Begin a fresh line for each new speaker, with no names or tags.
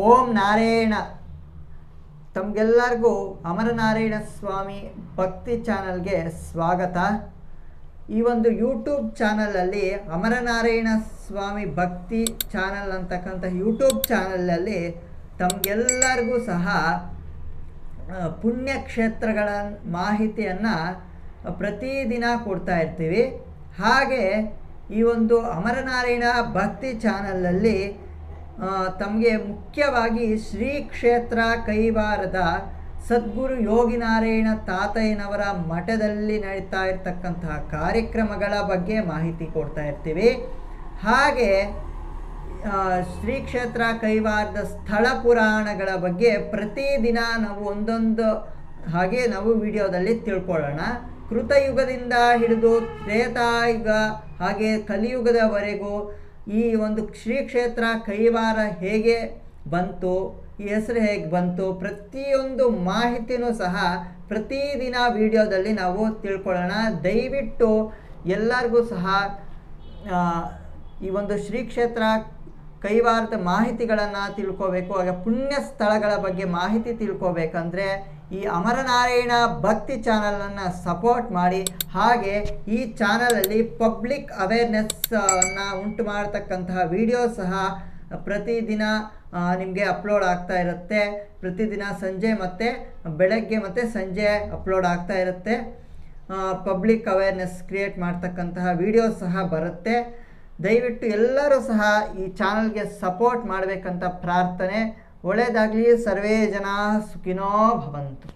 ಓಂ ನಾರಾಯಣ. ತಮಗೆಲ್ಲರಿಗೂ ಅಮರನಾರಾಯಣ ಸ್ವಾಮಿ ಭಕ್ತಿ ಚಾನಲ್ಗೆ ಸ್ವಾಗತ. ಈ ಒಂದು ಯೂಟ್ಯೂಬ್ ಚಾನಲಲ್ಲಿ ಅಮರನಾರಾಯಣ ಸ್ವಾಮಿ ಭಕ್ತಿ ಚಾನಲ್ ಅಂತಕ್ಕಂಥ ಯೂಟ್ಯೂಬ್ ಚಾನಲಲ್ಲಿ ತಮಗೆಲ್ಲರಿಗೂ ಸಹ ಪುಣ್ಯಕ್ಷೇತ್ರಗಳ ಮಾಹಿತಿಯನ್ನು ಪ್ರತಿದಿನ ಕೊಡ್ತಾ ಇರ್ತೀವಿ. ಹಾಗೆ ಈ ಒಂದು ಅಮರನಾರಾಯಣ ಭಕ್ತಿ ಚಾನಲಲ್ಲಿ ತಮಗೆ ಮುಖ್ಯವಾಗಿ ಶ್ರೀ ಕ್ಷೇತ್ರ ಕೈವಾರದ ಸದ್ಗುರು ಯೋಗಿನಾರಾಯಣ ತಾತಯ್ಯನವರ ಮಠದಲ್ಲಿ ನಡೀತಾ ಇರ್ತಕ್ಕಂತಹ ಕಾರ್ಯಕ್ರಮಗಳ ಬಗ್ಗೆ ಮಾಹಿತಿ ಕೊಡ್ತಾ ಇರ್ತೀವಿ. ಹಾಗೆ ಶ್ರೀ ಕ್ಷೇತ್ರ ಕೈವಾರದ ಸ್ಥಳ ಪುರಾಣಗಳ ಬಗ್ಗೆ ಪ್ರತಿದಿನ ನಾವು ಒಂದೊಂದು ಹಾಗೆ ನಾವು ವಿಡಿಯೋದಲ್ಲಿ ತಿಳ್ಕೊಳ್ಳೋಣ. ಕೃತಯುಗದಿಂದ ಹಿಡಿದು ತ್ರೇತಾಯುಗ ಹಾಗೆ ಕಲಿಯುಗದವರೆಗೂ ಈ ಒಂದು ಶ್ರೀ ಕ್ಷೇತ್ರ ಕೈವಾರ ಹೇಗೆ ಬಂತು, ಈ ಹೆಸರು ಹೇಗೆ ಬಂತು, ಪ್ರತಿಯೊಂದು ಮಾಹಿತಿನೂ ಸಹ ಪ್ರತಿದಿನ ವಿಡಿಯೋದಲ್ಲಿ ನಾವು ತಿಳ್ಕೊಳ್ಳೋಣ. ದಯವಿಟ್ಟು ಎಲ್ಲರಿಗೂ ಸಹ ಈ ಒಂದು ಶ್ರೀ ಕ್ಷೇತ್ರ ಕೈವಾರದ ಮಾಹಿತಿಗಳನ್ನು ತಿಳ್ಕೋಬೇಕು ಹಾಗೆ ಪುಣ್ಯ ಸ್ಥಳಗಳ ಬಗ್ಗೆ ಮಾಹಿತಿ ತಿಳ್ಕೋಬೇಕಂದ್ರೆ ಈ ಅಮರನಾರಾಯಣ ಭಕ್ತಿ ಚಾನಲನ್ನು ಸಪೋರ್ಟ್ ಮಾಡಿ. ಹಾಗೆ ಈ ಚಾನಲಲ್ಲಿ ಪಬ್ಲಿಕ್ ಅವೇರ್ನೆಸ್ಸನ್ನು ಉಂಟು ಮಾಡತಕ್ಕಂತಹ ವಿಡಿಯೋ ಸಹ ಪ್ರತಿದಿನ ನಿಮಗೆ ಅಪ್ಲೋಡ್ ಆಗ್ತಾ ಇರುತ್ತೆ. ಪ್ರತಿದಿನ ಸಂಜೆ ಮತ್ತು ಬೆಳಗ್ಗೆ ಮತ್ತು ಸಂಜೆ ಅಪ್ಲೋಡ್ ಆಗ್ತಾ ಇರುತ್ತೆ. ಪಬ್ಲಿಕ್ ಅವೇರ್ನೆಸ್ ಕ್ರಿಯೇಟ್ ಮಾಡ್ತಕ್ಕಂತಹ ವಿಡಿಯೋ ಸಹ ಬರುತ್ತೆ. ದಯವಿಟ್ಟು ಎಲ್ಲರೂ ಸಹ ಈ ಚಾನಲ್ಗೆ ಸಪೋರ್ಟ್ ಮಾಡಬೇಕಂತ ಪ್ರಾರ್ಥನೆ. ಒಳ್ಳೆಯದಾಗಲಿ. ಸರ್ವೇ ಜನ ಸುಖಿನೋ ಭವಂತು.